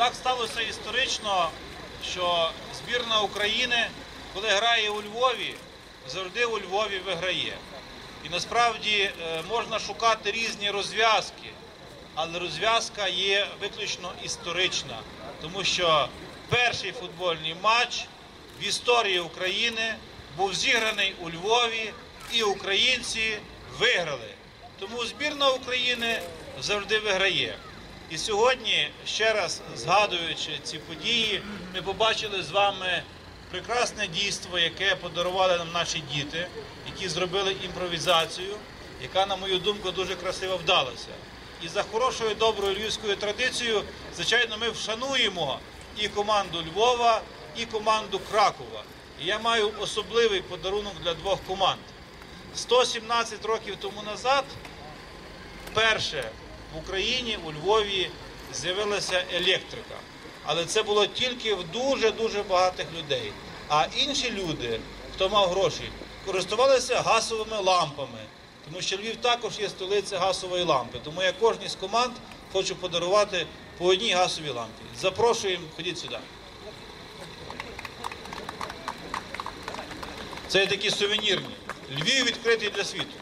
Так сталося історично, що збірна України, коли грає у Львові, завжди у Львові виграє. І насправді е, можна шукати різні розв'язки, але розв'язка є виключно історична, тому що перший футбольний матч в історії України був зіграний у Львові, і українці виграли. Тому збірна України завжди виграє. І сьогодні, ще раз згадуючи ці події, ми побачили з вами прекрасне дійство, яке подарували нам наші діти, які зробили імпровізацію, яка, на мою думку, дуже красиво вдалася. І за хорошою доброю львівською традицією, звичайно, ми вшануємо і команду Львова, і команду Кракова. І я маю особливий подарунок для двох команд. 117 років тому назад вперше в Україні у Львові з'явилася електрика. Але це було тільки в дуже-дуже багатих людей. А інші люди, хто мав гроші, користувалися газовими лампами. Тому що Львів також є столиця газової лампи. Тому я кожній з команд хочу подарувати по одній газовій лампі. Запрошуємо, ходіть сюди. Це такі сувенірні. Львів відкритий для світу.